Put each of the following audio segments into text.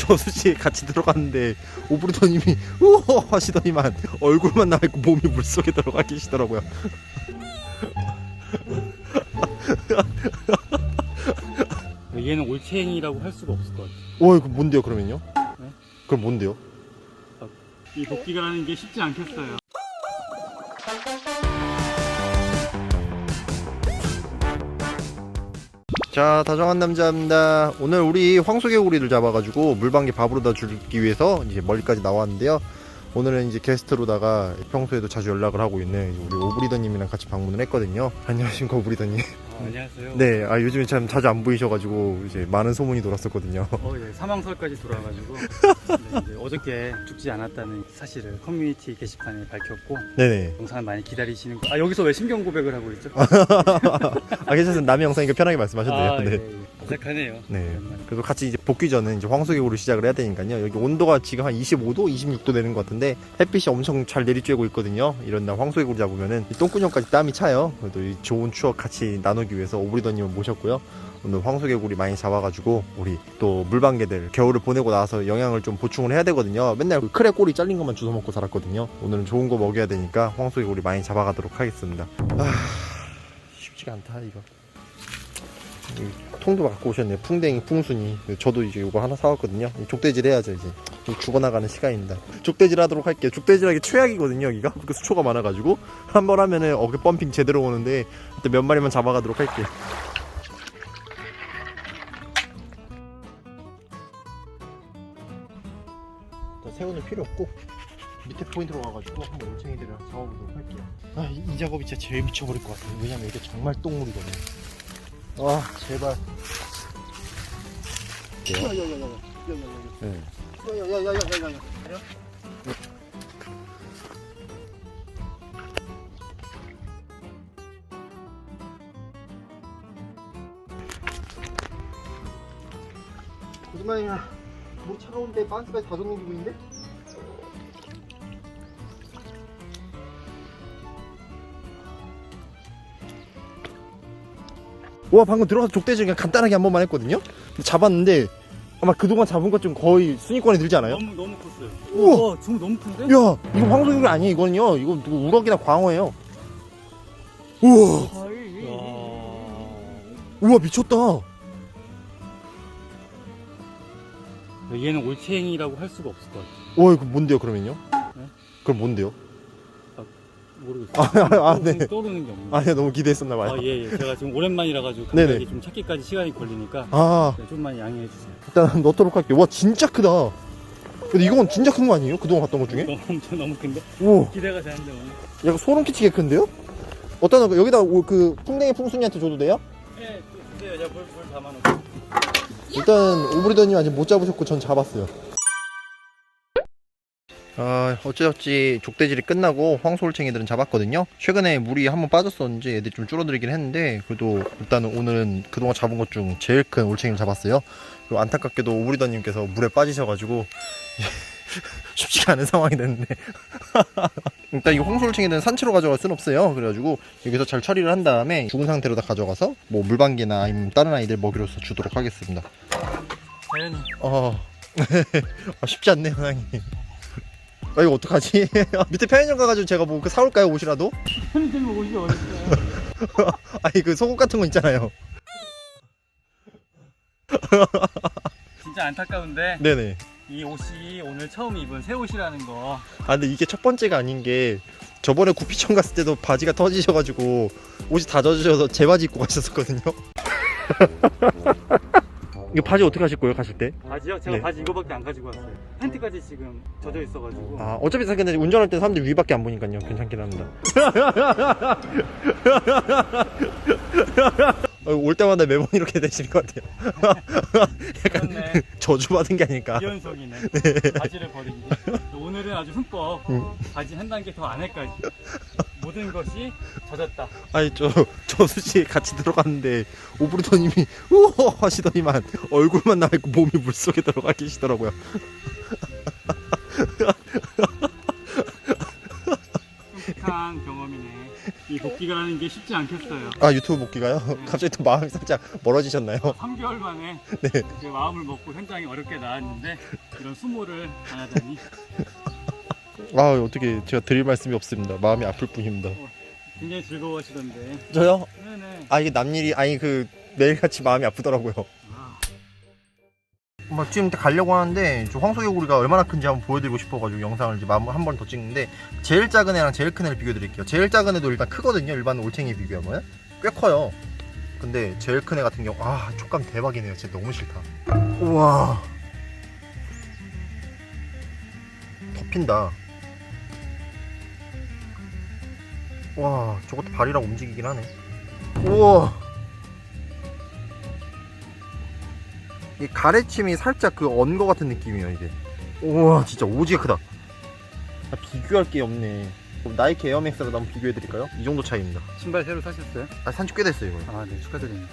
저수지에 같이 들어갔는데 오브리더님이 우호 하시더니만 얼굴만 나와 있고 몸이 물속에 들어가 계시더라고요. 얘는 올챙이라고 할 수가 없을 것 같아. 와 이거 뭔데요 그러면요? 네? 그럼 뭔데요? 이 복귀가 라는 게 쉽지 않겠어요. 자 다정한 남자입니다. 오늘 우리 황소개구리를 잡아가지고 물방개 밥으로다 주기 위해서 이제 멀리까지 나왔는데요. 오늘은 이제 게스트로다가 평소에도 자주 연락을 하고 있는 우리 오브리더님이랑 같이 방문을 했거든요. 안녕하십니까 오브리더님. 아, 안녕하세요. 네, 아 요즘에 참 자주 안 보이셔가지고 이제 많은 소문이 돌았었거든요. 어, 예, 사망설까지 돌아가지고 네, 이제 어저께 죽지 않았다는 사실을 커뮤니티 게시판에 밝혔고 네네. 영상을 많이 기다리시는 거. 아 여기서 왜 신경 고백을 하고 있죠? 아 괜찮습니다. 남의 영상이니까 편하게 말씀하셔도 돼요. 아, 네. 예, 예. 어색하네요. 네. 그래서 같이 이제 복귀 전에 이제 황소개구리 시작을 해야 되니까요. 여기 온도가 지금 한 25도, 26도 되는 것 같은데 햇빛이 엄청 잘 내리쬐고 있거든요. 이런 날 황소개구리 잡으면은 이 똥구녕까지 땀이 차요. 그래도 이 좋은 추억 같이 나누기 위해서 오브리더님을 모셨고요. 오늘 황소개구리 많이 잡아가지고 우리 또 물방개들 겨울을 보내고 나서 영양을 좀 보충을 해야 되거든요. 맨날 그 크레 꼬리 잘린 것만 주워 먹고 살았거든요. 오늘은 좋은 거 먹여야 되니까 황소개구리 많이 잡아가도록 하겠습니다. 아 쉽지가 않다 이거. 이 통도 갖고 오셨네요. 풍뎅이, 풍순이. 저도 이제 이거 하나 사왔거든요. 이 족대질 해야죠, 이제. 좀 죽어나가는 시간입니다. 족대질 하도록 할게요. 족대질 하기 최악이거든요, 여기가. 그 수초가 많아가지고. 한 번 하면은 어깨 펌핑 제대로 오는데, 그때 몇 마리만 잡아가도록 할게요. 자, 새우는 필요 없고, 밑에 포인트로 가가지고 한번 올챙이들을 잡아보도록 할게요. 아, 이, 이 작업이 진짜 제일 미쳐버릴 것 같아요. 왜냐면 이게 정말 똥물이거든요. 아, 제발. 네. 거짓말이야. 뭐 차가운데 반스까지 다 젖는 기분인데? 와 방금 들어가서 족대질 그냥 간단하게 한 번만 했거든요. 근데 잡았는데 아마 그동안 잡은 것 좀 거의 순위권에 들지 않아요? 너무 너무 컸어요. 우와! 우와, 중 너무 큰데? 야 이거 황소개구리 아니에요 이거는요 이거 누구 우럭이나 광어예요 우와 우와 미쳤다 얘는 올챙이라고 할 수가 없을 것 같아. 와 이거 뭔데요 그러면요? 네? 그럼 뭔데요? 모르겠어요. 아, 아, 네. 떠오르는 게 없네. 아니 너무 기대했었나 봐요 아, 예, 예. 제가 지금 오랜만이라 가지고 네네. 감각이 좀 찾기까지 시간이 걸리니까 아 네, 좀만 양해해 주세요. 일단 넣도록 할게요 와 진짜 크다 근데 이건 진짜 큰 거 아니에요? 그동안 봤던 것 중에? 너무 엄청 너무 큰데 오 기대가 되는데 오늘. 약간 소름 끼치게 큰데요? 어떤 거 여기다 오- 그 풍뎅이 풍순이한테 줘도 돼요? 예, 주세요. 제가 물, 물 담아놓고. 일단 오브리더님 아직 못 잡으셨고 전 잡았어요. 아 어찌어찌 족대질이 끝나고 황소올챙이들은 잡았거든요. 최근에 물이 한번 빠졌었는지 애들이 좀 줄어들긴 했는데 그래도 일단은 오늘은 그동안 잡은 것 중 제일 큰 올챙이를 잡았어요. 그리고 안타깝게도 오브리더님께서 물에 빠지셔가지고 쉽지가 않은 상황이 됐는데 일단 이 홍소올챙이들은 산채로 가져갈 순 없어요. 그래가지고 여기서 잘 처리를 한 다음에 죽은 상태로 다 가져가서 뭐 물방개나 아니면 다른 아이들 먹이로서 주도록 하겠습니다. 자연히. 어 아, 쉽지 않네요 사장님 아 이거 어떡하지? 밑에 편의점 가가지고 제가 뭐 그 사올까요 옷이라도? 편의점 옷이 어딨어요? 아니 그 속옷 같은 거 있잖아요 진짜 안타까운데 네네 이 옷이 오늘 처음 입은 새 옷이라는 거. 아 근데 이게 첫 번째가 아닌 게 저번에 구피청 갔을 때도 바지가 터지셔가지고 옷이 다 젖으셔서 제 바지 입고 가셨었거든요 이거 바지 어떻게 하실 거예요 가실 때? 바지요? 제가 네. 바지 이거밖에 안 가지고 왔어요. 팬티까지 지금 젖어 있어가지고. 아 어차피 근데 운전할 때 사람들 위밖에 안 보니까요 괜찮긴 합니다 어, 올 때마다 매번 이렇게 되시는 것 같아요 약간 그렇네. 저주받은 게 아닐까 이연속이네. 바지를 버리기. 오늘은 아주 흠뻑 음. 바지 한 단계 더 안에까지 모든 것이 젖었다. 아니 저 저수지에 같이 들어갔는데 오브리더님이 우호 하시더니만 얼굴만 나와 있고 몸이 물속에 들어가 계시더라고요 끔찍한 경험이네. 이 복귀가 하는 게 쉽지 않겠어요. 아 유튜브 복귀가요? 갑자기 또 마음이 살짝 멀어지셨나요? 3개월 만에 네. 제 마음을 먹고 현장에 어렵게 나왔는데 이런 수모를 당하다니 아 어떻게 제가 드릴 말씀이 없습니다. 마음이 아플 뿐입니다. 굉장히 즐거워하시던데. 저요? 네네. 아 이게 남일이 아니 그 매일같이 마음이 아프더라고요. 아, 뭐 지금 가려고 하는데 저 황소개구리가 얼마나 큰지 한번 보여드리고 싶어가지고 영상을 이제 한 번 더 찍는데 제일 작은 애랑 제일 큰 애를 비교드릴게요. 제일 작은 애도 일단 크거든요. 일반 올챙이 비교하면 꽤 커요. 근데 제일 큰 애 같은 경우 아 촉감 대박이네요. 진짜 너무 싫다. 우와 덮인다. 와 저것도 발이랑 움직이긴 하네. 우와. 이 가래침이 살짝 그 언 거 같은 느낌이에요 이게 우와 진짜 오지게 크다 아, 비교할 게 없네 그럼 나이키 에어맥스랑 한번 비교해 드릴까요? 이 정도 차이입니다 신발 새로 사셨어요? 아 산지 꽤 됐어요 이거 아, 네 축하드립니다.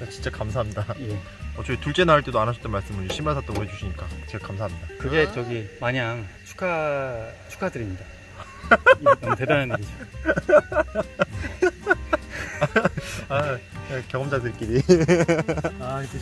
네, 진짜 감사합니다 예. 어, 저희 둘째 낳을 때도 안 하셨던 말씀을 신발 샀다고 해주시니까 제가 감사합니다 그게 저기 마냥 축하 축하드립니다. 예, 너무 대단한 일이죠. 아 경험자들끼리 아, 이제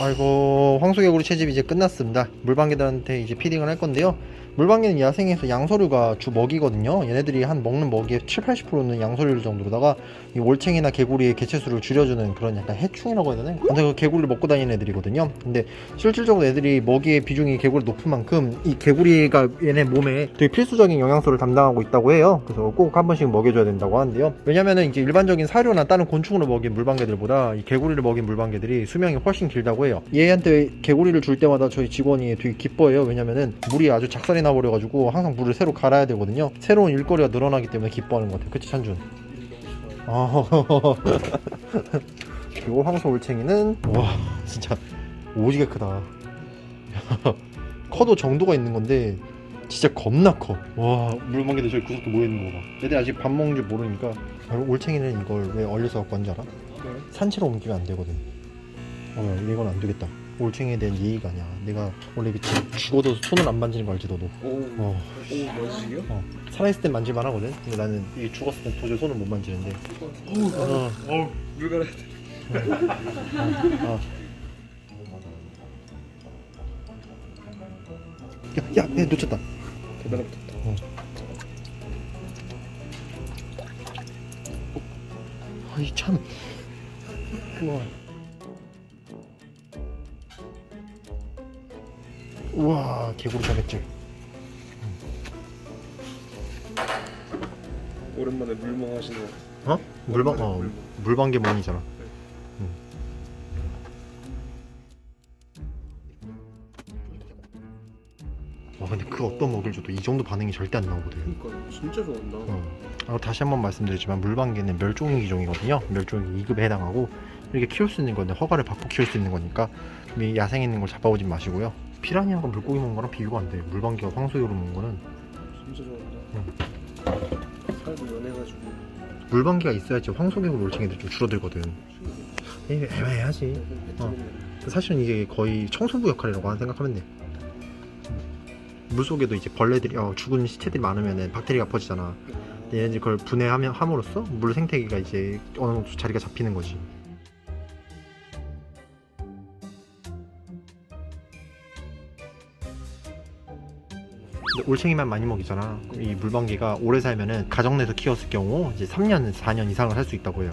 아이고 황소개구리 채집 이제 끝났습니다. 물방개들한테 이제 피딩을 할 건데요. 물방개는 야생에서 양서류가 주 먹이거든요. 얘네들이 한 먹는 먹이의 7, 80%는 양서류 정도로다가 이 올챙이나 개구리의 개체수를 줄여주는 그런 약간 해충이라고 해야 되나? 근데 그 개구리를 먹고 다니는 애들이거든요. 근데 실질적으로 애들이 먹이의 비중이 개구리 높은 만큼 이 개구리가 얘네 몸에 되게 필수적인 영양소를 담당하고 있다고 해요. 그래서 꼭 한 번씩 먹여줘야 된다고 하는데요. 왜냐면은 이제 일반적인 사료나 다른 곤충으로 먹인 물방개들보다 이 개구리를 먹인 물방개들이 수명이 훨씬 길다고 해요 얘한테 개구리를 줄 때마다 저희 직원이 되게 기뻐해요 왜냐면은 물이 아주 작살이 나버려가지고 항상 물을 새로 갈아야 되거든요 새로운 일거리가 늘어나기 때문에 기뻐하는 것 같아요 그치 찬준? 아 그리고 황소 올챙이는 와 진짜 오지게 크다 커도 정도가 있는 건데 진짜 겁나 커. 와, 물멍게들 저기 구석에 모여 있는 거 봐. 애들 아직 밥 먹는 줄 모르니까. 아, 올챙이는 이걸 왜 얼려서 갖고 왔는지 알아? 산채로 옮기면 안 되거든. 어, 이건 안 되겠다. 올챙이에 대한 예의가 아니야. 내가 원래 이게 죽- 죽어도 손을 안 만지는 거 알지, 너도? 오, 어, 오, 멋지게요? 어. 살아있을 땐 만질만 하거든? 근데 나는 이게 죽었을 땐 도저히 손을 못 만지는데. 어, 어우, 물 갈아야 돼. 어. 야, 야, 야, 놓쳤다. 대단한 붙었다. 아이 참. 우와. 우와 개구리 잡았지. 오랜만에 물멍 하시는 거. 어? 물방 어 물방개 mon이잖아. 응. 와 근데 그 어떤 먹이를 줘도 이 정도 반응이 절대 안 나오거든. 그러니까 진짜 좋아한다. 어. 아, 다시 한번 말씀드리지만 물방개는 멸종위 기종이거든요. 멸종위 2급에 해당하고 이렇게 키울 수 있는 건데 허가를 받고 키울 수 있는 거니까 이 야생에 있는 걸 잡아오지 마시고요. 피라니아가 물고기 먹는 거랑 비교가 안 돼. 물방개가 황소개로 먹는 거는 진짜 좋아한다. 살도 연해가지고. 물방개가 있어야지 황소개구 올챙이들 좀 줄어들거든. 에, 애매하지. 어. 사실은 이게 거의 청소부 역할이라고 생각하면 돼. 물 속에도 이제 벌레들이 어, 죽은 시체들이 많으면 박테리아가 퍼지잖아. 근데 얘네들이 그걸 분해하면 함으로써 물 생태계가 이제 어느 정도 자리가 잡히는 거지. 올챙이만 많이 먹이잖아. 이 물방개가 오래 살면은 가정 내에서 키웠을 경우 이제 3년, 4년 이상을 살 수 있다고 해요.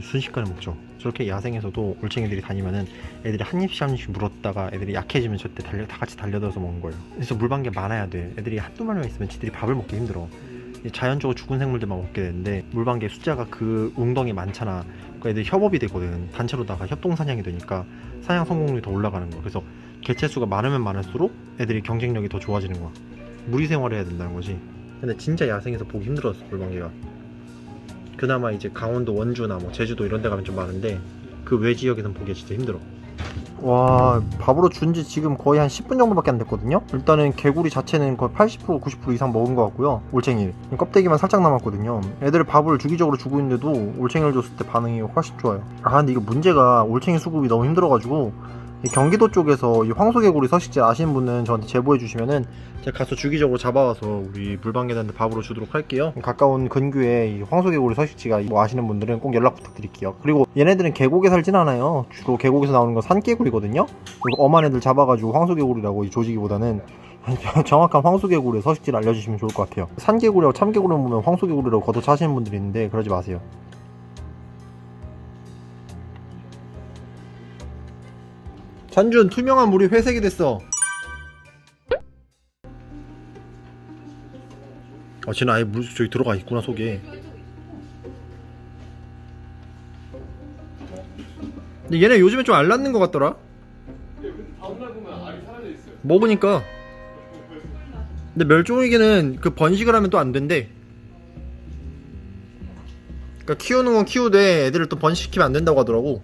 순식간에 먹죠. 저렇게 야생에서도 올챙이들이 다니면은 애들이 한 입씩 한 입씩 물었다가 애들이 약해지면 저때 달려 다 같이 달려들어서 먹는 거예요. 그래서 물방개 많아야 돼. 애들이 한두 마리만 있으면 지들이 밥을 먹기 힘들어. 이 자연적으로 죽은 생물들만 먹게 되는데 물방개 숫자가 그 웅덩이 많잖아. 그 애들 협업이 되거든. 단체로다가 협동 사냥이 되니까 사냥 성공률이 더 올라가는 거야. 그래서 개체 수가 많으면 많을수록 애들이 경쟁력이 더 좋아지는 거야. 무리 생활을 해야 된다는 거지. 근데 진짜 야생에서 보기 힘들었어 물방개가. 그나마 이제 강원도 원주나 뭐 제주도 이런 데 가면 좀 많은데 그 외 지역에선 보기가 진짜 힘들어. 와 밥으로 준 지 지금 거의 한 10분 정도밖에 안 됐거든요? 일단은 개구리 자체는 거의 80% 90% 이상 먹은 것 같고요. 올챙이. 껍데기만 살짝 남았거든요. 애들 밥을 주기적으로 주고 있는데도 올챙이를 줬을 때 반응이 훨씬 좋아요. 아 근데 이거 문제가 올챙이 수급이 너무 힘들어가지고 이 경기도 쪽에서 이 황소개구리 서식지 아시는 분은 저한테 제보해 주시면은 제가 가서 주기적으로 잡아와서 우리 물방개단들 밥으로 주도록 할게요. 가까운 근교에 이 황소개구리 서식지가 뭐 아시는 분들은 꼭 연락 부탁드릴게요. 그리고 얘네들은 계곡에 살진 않아요. 주로 계곡에서 나오는 건 산개구리거든요. 그리고 엄한 애들 잡아가지고 황소개구리라고 이 조지기보다는 정확한 황소개구리의 서식지를 알려주시면 좋을 것 같아요. 산개구리하고 참개구리 보면 황소개구리라고 걷어차시는 분들이 있는데 그러지 마세요. 잔준 투명한 물이 회색이 됐어. 아, 쟤는 아예 물 저기 들어가 있구나 속에. 근데 얘네 요즘에 좀 알랐는 것 같더라. 먹으니까. 근데 멸종위기는 그 번식을 하면 또 안 된대. 그러니까 키우는 건 키우되 애들을 또 번식시키면 안 된다고 하더라고.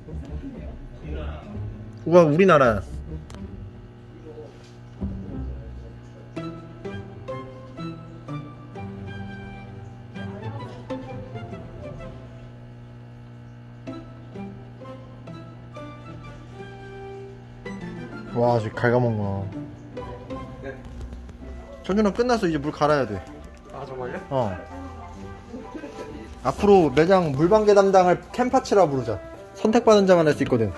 우와 우리나라. 와, 지금 갉아먹구나. 천준아 끝났어. 이제 물 갈아야 돼. 아 정말요? 어. 앞으로 매장 물방개 담당을 캠파치라 부르자. 선택받은 자만 할 수 있거든.